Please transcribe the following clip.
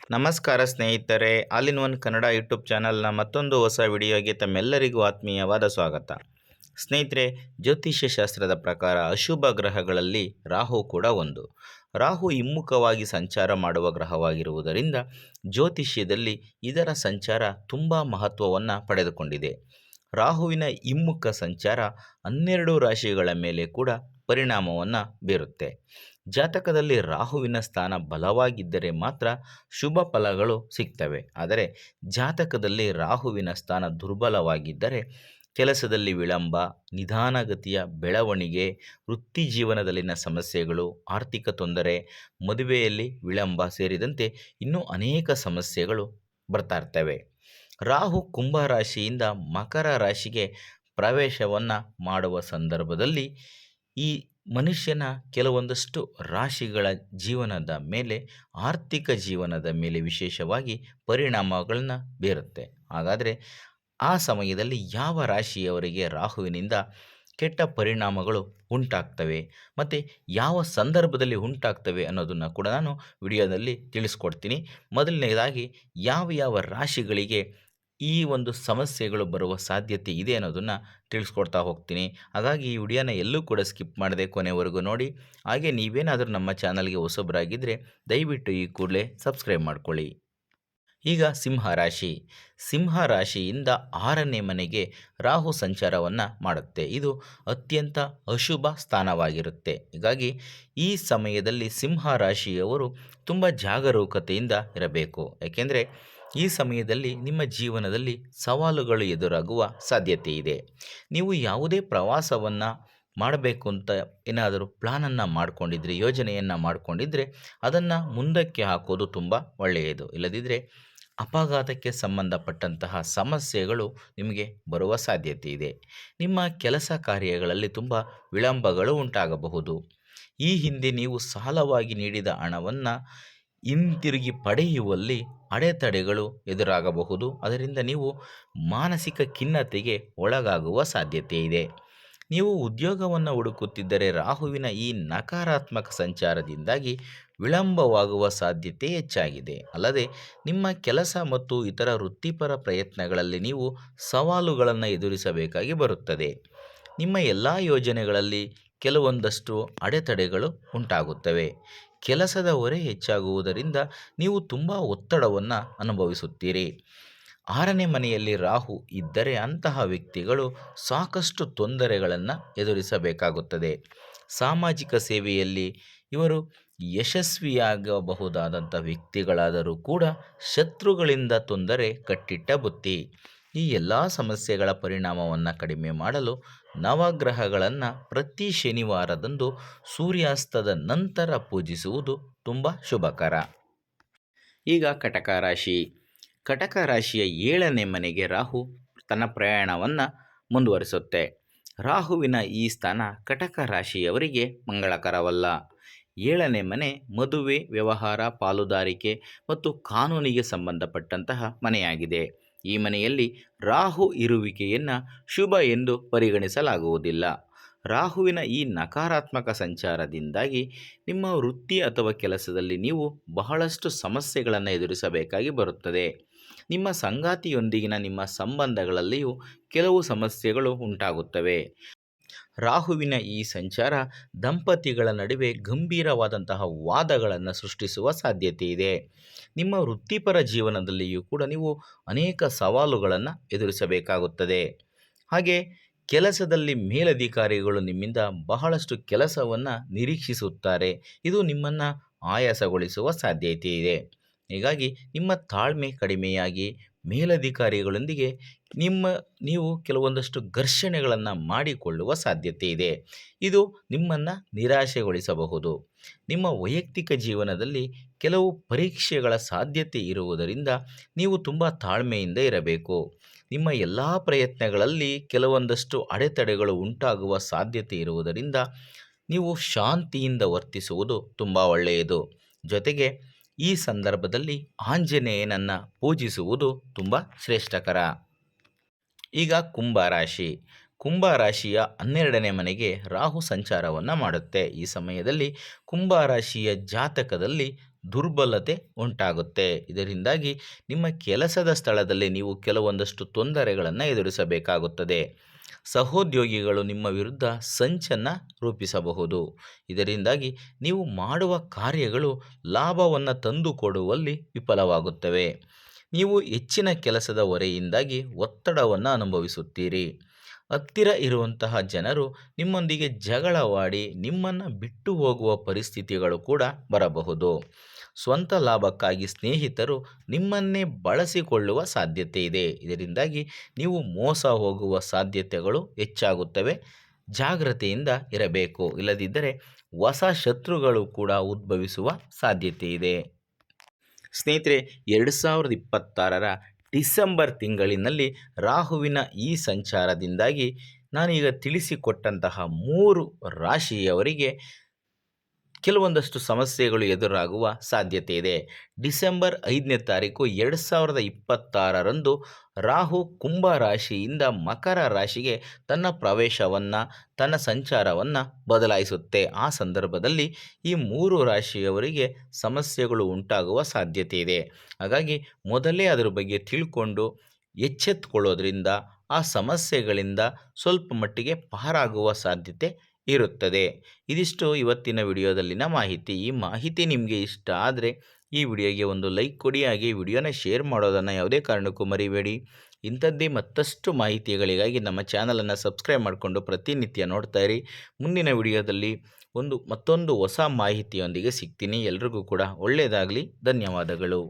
ನಮಸ್ಕಾರ ಸ್ನೇಹಿತರೆ all in one Kannada YouTube ಚಾನಲ್ನ ಮತ್ತೊಂದು ಹೊಸ ವಿಡಿಯೋಗೆ ತಮ್ಮೆಲ್ಲರಿಗೂ ಆತ್ಮೀಯವಾದ ಸ್ವಾಗತ. ಸ್ನೇಹಿತರೆ ಜ್ಯೋತಿಷ್ಯ ಶಾಸ್ತ್ರದ ಪ್ರಕಾರ ಅಶುಭ ಗ್ರಹಗಳಲ್ಲಿ ರಾಹು ಕೂಡ ಒಂದು. ರಾಹು ಹಿಮ್ಮುಖವಾಗಿ ಸಂಚಾರ ಮಾಡುವ ಗ್ರಹವಾಗಿರುವುದರಿಂದ ಜ್ಯೋತಿಷ್ಯದಲ್ಲಿ ಇದರ ಸಂಚಾರ ತುಂಬ ಮಹತ್ವವನ್ನು ಪಡೆದುಕೊಂಡಿದೆ. ರಾಹುವಿನ ಹಿಮ್ಮುಖ ಸಂಚಾರ ಹನ್ನೆರಡು ರಾಶಿಗಳ ಮೇಲೆ ಕೂಡ ಪರಿಣಾಮವನ್ನು ಬೀರುತ್ತೆ. ಜಾತಕದಲ್ಲಿ ರಾಹುವಿನ ಸ್ಥಾನ ಬಲವಾಗಿದ್ದರೆ ಮಾತ್ರ ಶುಭ ಫಲಗಳು ಸಿಗ್ತವೆ. ಆದರೆ ಜಾತಕದಲ್ಲಿ ರಾಹುವಿನ ಸ್ಥಾನ ದುರ್ಬಲವಾಗಿದ್ದರೆ ಕೆಲಸದಲ್ಲಿ ವಿಳಂಬ, ನಿಧಾನಗತಿಯ ಬೆಳವಣಿಗೆ, ವೃತ್ತಿ ಜೀವನದಲ್ಲಿನ ಸಮಸ್ಯೆಗಳು, ಆರ್ಥಿಕ ತೊಂದರೆ, ಮದುವೆಯಲ್ಲಿ ವಿಳಂಬ ಸೇರಿದಂತೆ ಇನ್ನೂ ಅನೇಕ ಸಮಸ್ಯೆಗಳು ಬರ್ತಾ ಇರ್ತವೆ. ರಾಹು ಕುಂಭ ರಾಶಿಯಿಂದ ಮಕರ ರಾಶಿಗೆ ಪ್ರವೇಶವನ್ನು ಮಾಡುವ ಸಂದರ್ಭದಲ್ಲಿ ಈ ಮನುಷ್ಯನ ಕೆಲವೊಂದಷ್ಟು ರಾಶಿಗಳ ಜೀವನದ ಮೇಲೆ, ಆರ್ಥಿಕ ಜೀವನದ ಮೇಲೆ ವಿಶೇಷವಾಗಿ ಪರಿಣಾಮಗಳನ್ನ ಬೀರುತ್ತೆ. ಹಾಗಾದರೆ ಆ ಸಮಯದಲ್ಲಿ ಯಾವ ರಾಶಿಯವರಿಗೆ ರಾಹುವಿನಿಂದ ಕೆಟ್ಟ ಪರಿಣಾಮಗಳು ಉಂಟಾಗ್ತವೆ ಮತ್ತು ಯಾವ ಸಂದರ್ಭದಲ್ಲಿ ಉಂಟಾಗ್ತವೆ ಅನ್ನೋದನ್ನು ಕೂಡ ನಾನು ವಿಡಿಯೋದಲ್ಲಿ ತಿಳಿಸ್ಕೊಡ್ತೀನಿ. ಮೊದಲನೇದಾಗಿ, ಯಾವ ಯಾವ ರಾಶಿಗಳಿಗೆ ಈ ಒಂದು ಸಮಸ್ಯೆಗಳು ಬರುವ ಸಾಧ್ಯತೆ ಇದೆ ಅನ್ನೋದನ್ನು ತಿಳಿಸ್ಕೊಡ್ತಾ ಹೋಗ್ತೀನಿ. ಹಾಗಾಗಿ ಈ ವಿಡಿಯೋನ ಎಲ್ಲೂ ಕೂಡ ಸ್ಕಿಪ್ ಮಾಡದೆ ಕೊನೆವರೆಗೂ ನೋಡಿ. ಹಾಗೆ ನೀವೇನಾದರೂ ನಮ್ಮ ಚಾನಲ್ಗೆ ಹೊಸಬರಾಗಿದ್ದರೆ ದಯವಿಟ್ಟು ಈ ಕೂಡಲೇ ಸಬ್ಸ್ಕ್ರೈಬ್ ಮಾಡ್ಕೊಳ್ಳಿ. ಈಗ ಸಿಂಹ ರಾಶಿ. ಸಿಂಹ ರಾಶಿಯಿಂದ ಆರನೇ ಮನೆಗೆ ರಾಹು ಸಂಚಾರವನ್ನು ಮಾಡುತ್ತೆ. ಇದು ಅತ್ಯಂತ ಅಶುಭ ಸ್ಥಾನವಾಗಿರುತ್ತೆ. ಹೀಗಾಗಿ ಈ ಸಮಯದಲ್ಲಿ ಸಿಂಹ ರಾಶಿಯವರು ತುಂಬ ಜಾಗರೂಕತೆಯಿಂದ ಇರಬೇಕು. ಯಾಕೆಂದರೆ ಈ ಸಮಯದಲ್ಲಿ ನಿಮ್ಮ ಜೀವನದಲ್ಲಿ ಸವಾಲುಗಳು ಎದುರಾಗುವ ಸಾಧ್ಯತೆ ಇದೆ ನೀವು ಯಾವುದೇ ಪ್ರವಾಸವನ್ನು ಮಾಡಬೇಕು ಅಂತ ಏನಾದರೂ ಪ್ಲಾನನ್ನು ಮಾಡಿಕೊಂಡಿದ್ರೆ, ಯೋಜನೆಯನ್ನು ಮಾಡಿಕೊಂಡಿದ್ರೆ ಅದನ್ನು ಮುಂದಕ್ಕೆ ಹಾಕೋದು ತುಂಬ ಒಳ್ಳೆಯದು. ಇಲ್ಲದಿದ್ದರೆ ಅಪಘಾತಕ್ಕೆ ಸಂಬಂಧಪಟ್ಟಂತಹ ಸಮಸ್ಯೆಗಳು ನಿಮಗೆ ಬರುವ ಸಾಧ್ಯತೆ ಇದೆ ನಿಮ್ಮ ಕೆಲಸ ಕಾರ್ಯಗಳಲ್ಲಿ ತುಂಬ ವಿಳಂಬಗಳು ಉಂಟಾಗಬಹುದು. ಈ ಹಿಂದೆ ನೀವು ಸಾಲವಾಗಿ ನೀಡಿದ ಹಣವನ್ನು ಹಿಂತಿರುಗಿ ಪಡೆಯುವಲ್ಲಿ ಅಡೆತಡೆಗಳು ಎದುರಾಗಬಹುದು. ಅದರಿಂದ ನೀವು ಮಾನಸಿಕ ಖಿನ್ನತೆಗೆ ಒಳಗಾಗುವ ಸಾಧ್ಯತೆ ಇದೆ. ನೀವು ಉದ್ಯೋಗವನ್ನು ಹುಡುಕುತ್ತಿದ್ದರೆ ರಾಹುವಿನ ಈ ನಕಾರಾತ್ಮಕ ಸಂಚಾರದಿಂದಾಗಿ ವಿಳಂಬವಾಗುವ ಸಾಧ್ಯತೆ ಹೆಚ್ಚಾಗಿದೆ. ಅಲ್ಲದೆ, ನಿಮ್ಮ ಕೆಲಸ ಮತ್ತು ಇತರ ವೃತ್ತಿಪರ ಪ್ರಯತ್ನಗಳಲ್ಲಿ ನೀವು ಸವಾಲುಗಳನ್ನು ಎದುರಿಸಬೇಕಾಗಿ ಬರುತ್ತದೆ. ನಿಮ್ಮ ಎಲ್ಲ ಯೋಜನೆಗಳಲ್ಲಿ ಕೆಲವೊಂದಷ್ಟು ಅಡೆತಡೆಗಳು ಉಂಟಾಗುತ್ತವೆ. ಕೆಲಸದ ಹೊರೆ ಹೆಚ್ಚಾಗುವುದರಿಂದ ನೀವು ತುಂಬ ಒತ್ತಡವನ್ನು ಅನುಭವಿಸುತ್ತೀರಿ. ಆರನೇ ಮನೆಯಲ್ಲಿ ರಾಹು ಇದ್ದರೆ ಅಂತಹ ವ್ಯಕ್ತಿಗಳು ಸಾಕಷ್ಟು ತೊಂದರೆಗಳನ್ನು ಎದುರಿಸಬೇಕಾಗುತ್ತದೆ. ಸಾಮಾಜಿಕ ಸೇವೆಯಲ್ಲಿ ಇವರು ಯಶಸ್ವಿಯಾಗಬಹುದಾದಂಥ ವ್ಯಕ್ತಿಗಳಾದರೂ ಕೂಡ ಶತ್ರುಗಳಿಂದ ತೊಂದರೆ ಕಟ್ಟಿಟ್ಟ ಬುತ್ತಿ ಈ ಎಲ್ಲ ಸಮಸ್ಯೆಗಳ ಪರಿಣಾಮವನ್ನು ಕಡಿಮೆ ಮಾಡಲು ನವಗ್ರಹಗಳನ್ನು ಪ್ರತಿ ಶನಿವಾರದಂದು ಸೂರ್ಯಾಸ್ತದ ನಂತರ ಪೂಜಿಸುವುದು ತುಂಬ ಶುಭಕರ. ಈಗ ಕಟಕ ರಾಶಿ. ಕಟಕ ರಾಶಿಯ ಏಳನೇ ಮನೆಗೆ ರಾಹು ತನ್ನ ಪ್ರಯಾಣವನ್ನು ಮುಂದುವರಿಸುತ್ತೆ. ರಾಹುವಿನ ಈ ಸ್ಥಾನ ಕಟಕ ರಾಶಿಯವರಿಗೆ ಮಂಗಳಕರವಲ್ಲ. ಏಳನೇ ಮನೆ ಮದುವೆ, ವ್ಯವಹಾರ, ಪಾಲುದಾರಿಕೆ ಮತ್ತು ಕಾನೂನಿಗೆ ಸಂಬಂಧಪಟ್ಟಂತಹ ಮನೆಯಾಗಿದೆ. ಈ ಮನೆಯಲ್ಲಿ ರಾಹು ಇರುವಿಕೆಯನ್ನು ಶುಭ ಎಂದು ಪರಿಗಣಿಸಲಾಗುವುದಿಲ್ಲ. ರಾಹುವಿನ ಈ ನಕಾರಾತ್ಮಕ ಸಂಚಾರದಿಂದಾಗಿ ನಿಮ್ಮ ವೃತ್ತಿ ಅಥವಾ ಕೆಲಸದಲ್ಲಿ ನೀವು ಬಹಳಷ್ಟು ಸಮಸ್ಯೆಗಳನ್ನು ಎದುರಿಸಬೇಕಾಗಿ ಬರುತ್ತದೆ. ನಿಮ್ಮ ಸಂಗಾತಿಯೊಂದಿಗಿನ ನಿಮ್ಮ ಸಂಬಂಧಗಳಲ್ಲಿಯೂ ಕೆಲವು ಸಮಸ್ಯೆಗಳು ಉಂಟಾಗುತ್ತವೆ. ರಾಹುವಿನ ಈ ಸಂಚಾರ ದಂಪತಿಗಳ ನಡುವೆ ಗಂಭೀರವಾದಂತಹ ವಾದಗಳನ್ನು ಸೃಷ್ಟಿಸುವ ಸಾಧ್ಯತೆ ಇದೆ. ನಿಮ್ಮ ವೃತ್ತಿಪರ ಜೀವನದಲ್ಲಿಯೂ ಕೂಡ ನೀವು ಅನೇಕ ಸವಾಲುಗಳನ್ನು ಎದುರಿಸಬೇಕಾಗುತ್ತದೆ. ಹಾಗೆ ಕೆಲಸದಲ್ಲಿ ಮೇಲಧಿಕಾರಿಗಳು ನಿಮ್ಮಿಂದ ಬಹಳಷ್ಟು ಕೆಲಸವನ್ನು ನಿರೀಕ್ಷಿಸುತ್ತಾರೆ. ಇದು ನಿಮ್ಮನ್ನು ಆಯಾಸಗೊಳಿಸುವ ಸಾಧ್ಯತೆ ಇದೆ. ಹೀಗಾಗಿ ನಿಮ್ಮ ತಾಳ್ಮೆ ಕಡಿಮೆಯಾಗಿ ಮೇಲಧಿಕಾರಿಗಳೊಂದಿಗೆ ನಿಮ್ಮ ನೀವು ಕೆಲವೊಂದಷ್ಟು ಘರ್ಷಣೆಗಳನ್ನು ಮಾಡಿಕೊಳ್ಳುವ ಸಾಧ್ಯತೆ ಇದೆ. ಇದು ನಿಮ್ಮನ್ನು ನಿರಾಶೆಗೊಳಿಸಬಹುದು. ನಿಮ್ಮ ವೈಯಕ್ತಿಕ ಜೀವನದಲ್ಲಿ ಕೆಲವು ಪರೀಕ್ಷೆಗಳ ಸಾಧ್ಯತೆ ಇರುವುದರಿಂದ ನೀವು ತುಂಬ ತಾಳ್ಮೆಯಿಂದ ಇರಬೇಕು. ನಿಮ್ಮ ಎಲ್ಲ ಪ್ರಯತ್ನಗಳಲ್ಲಿ ಕೆಲವೊಂದಷ್ಟು ಅಡೆತಡೆಗಳು ಉಂಟಾಗುವ ಸಾಧ್ಯತೆ ಇರುವುದರಿಂದ ನೀವು ಶಾಂತಿಯಿಂದ ವರ್ತಿಸುವುದು ತುಂಬ ಒಳ್ಳೆಯದು. ಜೊತೆಗೆ ಈ ಸಂದರ್ಭದಲ್ಲಿ ಆಂಜನೇಯನನ್ನು ಪೂಜಿಸುವುದು ತುಂಬ ಶ್ರೇಷ್ಠಕರ. ಈಗ ಕುಂಭ ರಾಶಿ. ಕುಂಭ ರಾಶಿಯ ಹನ್ನೆರಡನೇ ಮನೆಗೆ ರಾಹು ಸಂಚಾರವನ್ನು ಮಾಡುತ್ತೆ. ಈ ಸಮಯದಲ್ಲಿ ಕುಂಭ ರಾಶಿಯ ಜಾತಕದಲ್ಲಿ ದುರ್ಬಲತೆ ಉಂಟಾಗುತ್ತೆ. ಇದರಿಂದಾಗಿ ನಿಮ್ಮ ಕೆಲಸದ ಸ್ಥಳದಲ್ಲಿ ನೀವು ಕೆಲವೊಂದಷ್ಟು ತೊಂದರೆಗಳನ್ನು ಎದುರಿಸಬೇಕಾಗುತ್ತದೆ. ಸಹೋದ್ಯೋಗಿಗಳು ನಿಮ್ಮ ವಿರುದ್ಧ ಸಂಚನ್ನು ರೂಪಿಸಬಹುದು. ಇದರಿಂದಾಗಿ ನೀವು ಮಾಡುವ ಕಾರ್ಯಗಳು ಲಾಭವನ್ನು ತಂದುಕೊಡುವಲ್ಲಿ ವಿಫಲವಾಗುತ್ತವೆ. ನೀವು ಹೆಚ್ಚಿನ ಕೆಲಸದ ಹೊರೆಯಿಂದಾಗಿ ಒತ್ತಡವನ್ನು ಅನುಭವಿಸುತ್ತೀರಿ. ಹತ್ತಿರ ಇರುವಂತಹ ಜನರು ನಿಮ್ಮೊಂದಿಗೆ ಜಗಳವಾಡಿ ನಿಮ್ಮನ್ನು ಬಿಟ್ಟು ಹೋಗುವ ಪರಿಸ್ಥಿತಿಗಳು ಕೂಡ ಬರಬಹುದು. ಸ್ವಂತ ಲಾಭಕ್ಕಾಗಿ ಸ್ನೇಹಿತರು ನಿಮ್ಮನ್ನೇ ಬಳಸಿಕೊಳ್ಳುವ ಸಾಧ್ಯತೆ ಇದೆ. ಇದರಿಂದಾಗಿ ನೀವು ಮೋಸ ಹೋಗುವ ಸಾಧ್ಯತೆಗಳು ಹೆಚ್ಚಾಗುತ್ತವೆ. ಜಾಗ್ರತೆಯಿಂದ ಇರಬೇಕು. ಇಲ್ಲದಿದ್ದರೆ ಹೊಸ ಶತ್ರುಗಳು ಕೂಡ ಉದ್ಭವಿಸುವ ಸಾಧ್ಯತೆ ಇದೆ. ಸ್ನೇಹಿತರೆ, ಎರಡು ಸಾವಿರದ ಇಪ್ಪತ್ತಾರರ ಡಿಸೆಂಬರ್ ತಿಂಗಳಿನಲ್ಲಿ ರಾಹುವಿನ ಈ ಸಂಚಾರದಿಂದಾಗಿ ನಾನೀಗ ತಿಳಿಸಿಕೊಟ್ಟಂತಹ ಮೂರು ರಾಶಿಯವರಿಗೆ ಕೆಲವೊಂದಷ್ಟು ಸಮಸ್ಯೆಗಳು ಎದುರಾಗುವ ಸಾಧ್ಯತೆ ಇದೆ. ಡಿಸೆಂಬರ್ ಐದನೇ ತಾರೀಕು ಎರಡು ಸಾವಿರದ ಇಪ್ಪತ್ತಾರರಂದು ರಾಹು ಕುಂಭ ರಾಶಿಯಿಂದ ಮಕರ ರಾಶಿಗೆ ತನ್ನ ಪ್ರವೇಶವನ್ನು, ತನ್ನ ಸಂಚಾರವನ್ನು ಬದಲಾಯಿಸುತ್ತೆ. ಆ ಸಂದರ್ಭದಲ್ಲಿ ಈ ಮೂರು ರಾಶಿಯವರಿಗೆ ಸಮಸ್ಯೆಗಳು ಉಂಟಾಗುವ ಸಾಧ್ಯತೆ ಇದೆ. ಹಾಗಾಗಿ ಮೊದಲೇ ಅದರ ಬಗ್ಗೆ ತಿಳ್ಕೊಂಡು ಎಚ್ಚೆತ್ತುಕೊಳ್ಳೋದ್ರಿಂದ ಆ ಸಮಸ್ಯೆಗಳಿಂದ ಸ್ವಲ್ಪ ಮಟ್ಟಿಗೆ ಪಾರಾಗುವ ಸಾಧ್ಯತೆ ಇರುತ್ತದೆ. ಇದಿಷ್ಟು ಇವತ್ತಿನ ವಿಡಿಯೋದಲ್ಲಿನ ಮಾಹಿತಿ. ಈ ಮಾಹಿತಿ ನಿಮಗೆ ಇಷ್ಟ ಆದರೆ ಈ ವಿಡಿಯೋಗೆ ಒಂದು ಲೈಕ್ ಕೊಡಿ, ಹಾಗೆ ವಿಡಿಯೋನ ಶೇರ್ ಮಾಡೋದನ್ನು ಯಾವುದೇ ಕಾರಣಕ್ಕೂ ಮರಿಬೇಡಿ. ಇಂಥದ್ದೇ ಮತ್ತಷ್ಟು ಮಾಹಿತಿಗಳಿಗಾಗಿ ನಮ್ಮ ಚಾನಲನ್ನು ಸಬ್ಸ್ಕ್ರೈಬ್ ಮಾಡಿಕೊಂಡು ಪ್ರತಿನಿತ್ಯ ನೋಡ್ತಾ ಇರಿ. ಮುಂದಿನ ವಿಡಿಯೋದಲ್ಲಿ ಒಂದು ಮತ್ತೊಂದು ಹೊಸ ಮಾಹಿತಿಯೊಂದಿಗೆ ಸಿಗ್ತೀನಿ. ಎಲ್ರಿಗೂ ಕೂಡ ಒಳ್ಳೆಯದಾಗಲಿ ಧನ್ಯವಾದಗಳು.